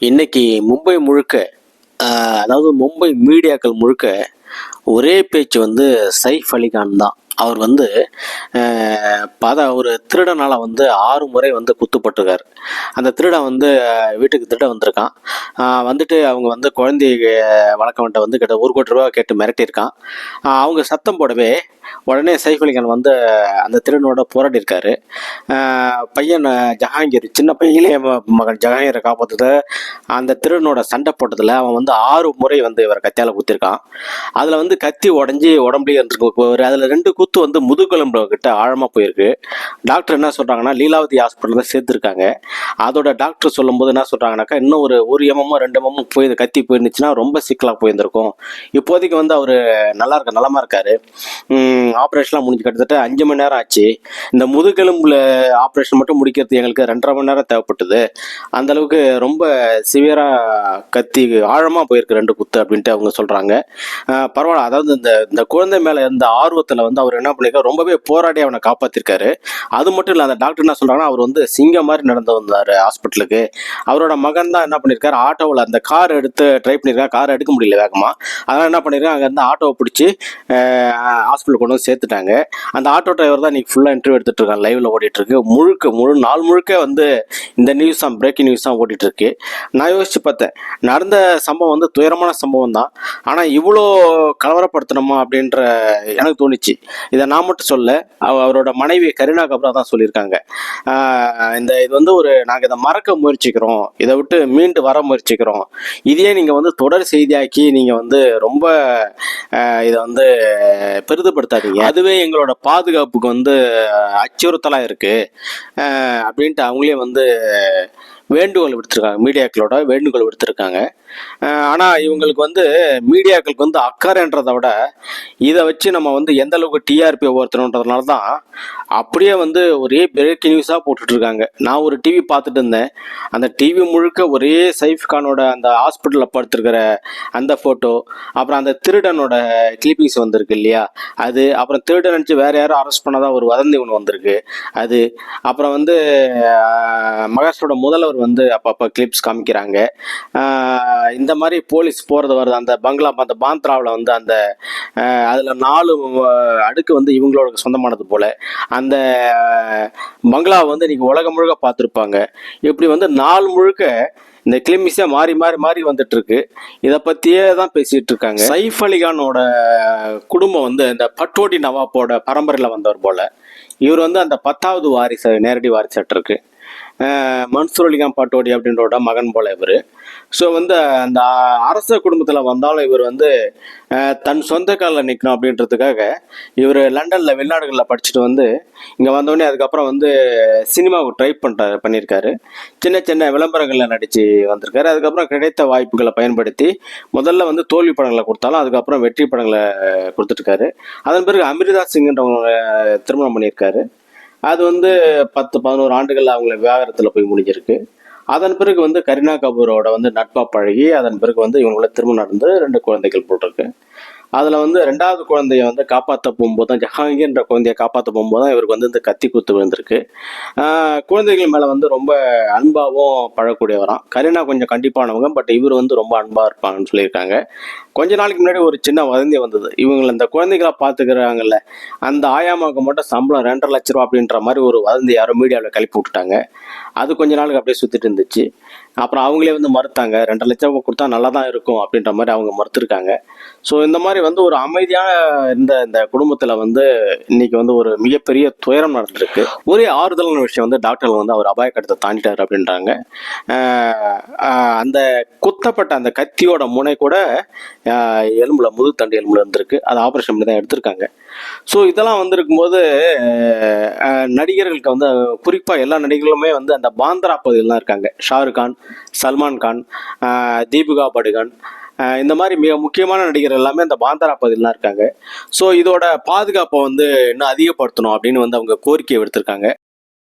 இன்னைக்கு மும்பை முழுக்க அதாவது மும்பை மீடியாக்கள் முழுக்க ஒரே பேச்சு வந்து சைஃப் அலிகான் தான். அவர் வந்து பத ஒரு திருடனால் வந்து ஆறு முறை வந்து குத்துப்பட்டுருக்கார். அந்த திருடன் வந்து வீட்டுக்கு திருட வந்திருக்கான். வந்துட்டு அவங்க வந்து குழந்தை வழக்கவன்ட்ட வந்து கிட்ட ஒரு கோடி ரூபா கேட்டு மிரட்டியிருக்கான். அவங்க சத்தம் போடவே உடனே சைஃப் அலிகான் வந்து அந்த திருடனோட போராடி இருக்காரு பையன் ஜஹாங்கீர் சின்ன பையனே மகன் ஜஹாங்கீரை காப்பாற்றுத அந்த திருடனோட சண்டை போட்டதில் அவன் வந்து ஆறு முறை வந்து இவர் கத்தியால் குத்திருக்கான் அதில் வந்து கத்தி உடஞ்சி உடம்புலயே இருந்துருக்கு ஒரு அதில் ரெண்டு குத்து வந்து முதுகெலும்பு கிட்ட ஆழமாக போயிருக்கு. டாக்டர் என்ன சொல்கிறாங்கன்னா லீலாவதி ஹாஸ்பிட்டலில் சேர்த்துருக்காங்க. அதோட டாக்டர் சொல்லும்போது என்ன சொல்கிறாங்கனாக்கா இன்னும் ஒரு ஒரு எம்எம்மோ ரெண்டு எம்எம்மோ போய் கத்தி போயிருந்துச்சுன்னா ரொம்ப சிக்கலாக போயிருந்திருக்கும். இப்போதைக்கு வந்து அவர் நல்லா இருக்க நலமாக இருக்காரு. ஆப்ரேஷன்லாம் முடிஞ்சு கிட்டத்தட்ட அஞ்சு மணி நேரம் ஆச்சு. இந்த முதுகெலும்புல ஆப்ரேஷன் மட்டும் முடிக்கிறது எங்களுக்கு ரெண்டரை மணி நேரம் தேவைப்பட்டது. அந்த அளவுக்கு ரொம்ப சிவியராக கத்தி ஆழமாக போயிருக்கு ரெண்டு குத்து அப்படின்ட்டு அவங்க சொல்கிறாங்க பரவாயில்ல. அதாவது இந்த இந்த குழந்தை மேலே இருந்த ஆர்வத்தில் வந்து அவர் என்ன பண்ணிருக்காரு ரொம்பவே போராடி அவனை காப்பாற்றிருக்காரு அது மட்டும் இல்லை அந்த டாக்டர் என்ன சொல்கிறாங்கன்னா அவர் வந்து சிங்கம் மாதிரி நடந்து வந்தார் ஹாஸ்பிட்டலுக்கு. அவரோட மகன் தான் என்ன பண்ணியிருக்காரு ஆட்டோவில் அந்த கார் எடுத்து ட்ரை பண்ணியிருக்காரு கார் எடுக்க முடியல வேகமாக அதனால் என்ன பண்ணியிருக்காங்க அங்கேருந்து ஆட்டோவை பிடிச்சி ஹாஸ்பிட்டல் கொண்டு வந்து சேர்த்துட்டாங்க. அந்த ஆட்டோ டிரைவர் தான் இன்னைக்கு ஃபுல்லாக இன்டர்வியூ எடுத்துகிட்டு இருக்கான் லைவில் ஓடிட்டுருக்கு. முழுக்க முழு நாள் முழுக்க வந்து இந்த நியூஸ் தான் பிரேக்கிங் நியூஸ் தான் ஓடிட்டுருக்கு. நான் யோசிச்சு பார்த்தேன் நடந்த சம்பவம் வந்து துயரமான சம்பவம் தான். ஆனால் இவ்வளோ கலவரப்படுத்தணுமா அப்படின்ற எனக்கு தோணுச்சு. இதை நான் மட்டும் சொல்ல அவ- அவரோட மனைவி கரீனா கப்ரா தான் சொல்லியிருக்காங்க. இந்த இது வந்து ஒரு நாங்கள் இதை மறக்க முயற்சிக்கிறோம். இதை விட்டு மீண்டு வர முயற்சிக்கிறோம். இதையே நீங்கள் வந்து தொடர் செய்தியாக்கி நீங்கள் வந்து ரொம்ப இதை வந்து பெரிதுபடுத்தாதீங்க. அதுவே எங்களோட பாதுகாப்புக்கு வந்து அச்சுறுத்தலாக இருக்குது அப்படின்ட்டு அவங்களே வந்து வேண்டுகோள் விடுத்திருக்காங்க மீடியாக்களோட வேண்டுகோள் விடுத்திருக்காங்க. ஆனால் இவங்களுக்கு வந்து மீடியாக்களுக்கு வந்து அக்கறைன்றதை விட இதை வச்சு நம்ம வந்து எந்த அளவுக்கு டிஆர்பி ஒவ்வொருத்தருன்றதுனால தான் அப்படியே வந்து ஒரே பிரேக்கிங் நியூஸாக போட்டுட்டு இருக்காங்க நான் ஒரு டிவி பார்த்துட்டு இருந்தேன் அந்த டிவி முழுக்க ஒரே சைஃப் கானோட அந்த ஹாஸ்பிட்டலில் படுத்துருக்கிற அந்த ஃபோட்டோ அப்புறம் அந்த திருடனோட கிளிப்பிங்ஸ் வந்திருக்கு இல்லையா? அது அப்புறம் திருடன் நினச்சி வேறு யாரும் அரெஸ்ட் பண்ணாதான் ஒரு வதந்தி ஒன்று வந்திருக்கு. அது அப்புறம் வந்து ஆஹ், மகாராஷ்டிரோட முதல்வர் வந்து அப்பப்போ கிளிப்ஸ் காமிக்கிறாங்க. இந்த மாதிரி போலீஸ் போகிறது வருது. அந்த பங்களா அந்த பாந்த்ராவில் வந்து அந்த அதில் நாலு அடுக்கு வந்து இவங்களோட சொந்தமானது போல். அந்த பங்களாவை வந்து இன்றைக்கி உலகம் முழுக்க பார்த்துருப்பாங்க. இப்படி வந்து நாள் முழுக்க இந்த கிளிமிஸே மாறி மாறி மாறி வந்துட்டுருக்கு. இதை பற்றியே தான் பேசிகிட்டு இருக்காங்க. சைஃப் அலிகானோட குடும்பம் வந்து இந்த பட்டோடி நவாப்போட பரம்பரையில் வந்தவர் போல். இவர் வந்து அந்த பத்தாவது வாரிசு நேரடி வாரிசட்டு இருக்கு மன்சூர் அலிகான் பாட்டோடி அப்படின்றோட மகன் போல இவர். ஸோ வந்து அந்த அரச குடும்பத்தில் வந்தாலும் இவர் வந்து தன் சொந்த காலில் நிற்கணும் அப்படின்றதுக்காக இவர் லண்டனில் வெளிநாடுகளில் படிச்சுட்டு வந்து இங்கே வந்தோடனே அதுக்கப்புறம் வந்து சினிமாவுக்கு ட்ரை பண்ணுற பண்ணியிருக்காரு. சின்ன சின்ன விளம்பரங்களில் நடித்து வந்திருக்காரு. அதுக்கப்புறம் கிடைத்த வாய்ப்புகளை பயன்படுத்தி முதல்ல வந்து தோல்வி படங்களை கொடுத்தாலும் அதுக்கப்புறம் வெற்றி படங்களை கொடுத்துருக்காரு அதன் பிறகு அமிர்தா சிங்ன்றவங்க திருமணம் பண்ணியிருக்காரு. அது வந்து பத்து பதினோரு ஆண்டுகள் அவங்கள விவாகரத்தில் போய் முடிஞ்சிருக்கு அதன் பிறகு வந்து கரீனா கபூரோட வந்து நட்பா பழகி அதன் பிறகு வந்து இவங்களோட திருமணம் நடந்து ரெண்டு குழந்தைகள் போட்டிருக்கு. அதில் வந்து ரெண்டாவது குழந்தைய வந்து காப்பாற்ற போகும்போது தான் ஜஹாங்கீர்ன்ற குழந்தைய காப்பாற்ற போகும்போது தான் இவருக்கு வந்து இந்த கத்தி குத்து விழுந்திருக்கு. குழந்தைகள் மேலே வந்து ரொம்ப அன்பாகவும் பழக்கூடியவராம். கரீனா கொஞ்சம் கண்டிப்பானவங்க பட் இவர் வந்து ரொம்ப அன்பாக இருப்பாங்கன்னு சொல்லியிருக்காங்க. கொஞ்ச நாளைக்கு முன்னாடி ஒரு சின்ன வதந்தி வந்தது. இவங்களை இந்த குழந்தைகளை பார்த்துக்கிறாங்கல்ல அந்த ஆயாமாவுக்கு மட்டும் சம்பளம் ரெண்டரை லட்ச ரூபா அப்படின்ற மாதிரி ஒரு வதந்தி யாரும் மீடியாவில் கிளப்பி விட்டுட்டாங்க. அது கொஞ்ச நாளுக்கு அப்படியே சுற்றிட்டு இருந்துச்சு. அப்புறம் அவங்களே வந்து மறுத்தாங்க. ரெண்டரை லட்சம் கொடுத்தா நல்லா தான் இருக்கும் அப்படின்ற மாதிரி அவங்க மறுத்துருக்காங்க. ஸோ இந்த மாதிரி வந்து ஒரு அமைதியான இந்த இந்த குடும்பத்தில் வந்து இன்னைக்கு வந்து ஒரு மிகப்பெரிய துயரம் நடந்திருக்கு. ஒரே ஆறுதலான விஷயம் வந்து டாக்டர் வந்து அவர் அபாயக்கட்டத்தை தாண்டிட்டார் அப்படின்றாங்க. அந்த ஆஹ் குத்தப்பட்ட அந்த கத்தியோட முனை கூட எலும்பில் எலும்புல முதுத்தண்டு எலும்புல இருந்திருக்கு. அது ஆப்ரேஷன் பண்ணி தான் எடுத்திருக்காங்க. ஸோ இதெல்லாம் வந்திருக்கும்போது நடிகர்களுக்கு வந்து குறிப்பாக எல்லா நடிகர்களுமே வந்து அந்த பாந்திரா பகுதியிலாம் இருக்காங்க. ஷாருக் கான் சல்மான் கான் தீபிகா படுகன் இந்த மாதிரி மிக முக்கியமான நடிகர் எல்லாமே அந்த பாந்தரா பகுதியிலாம் இருக்காங்க. ஸோ இதோட பாதுகாப்பை வந்து இன்னும் அதிகப்படுத்தணும் அப்படின்னு வந்து அவங்க கோரிக்கை விடுத்திருக்காங்க.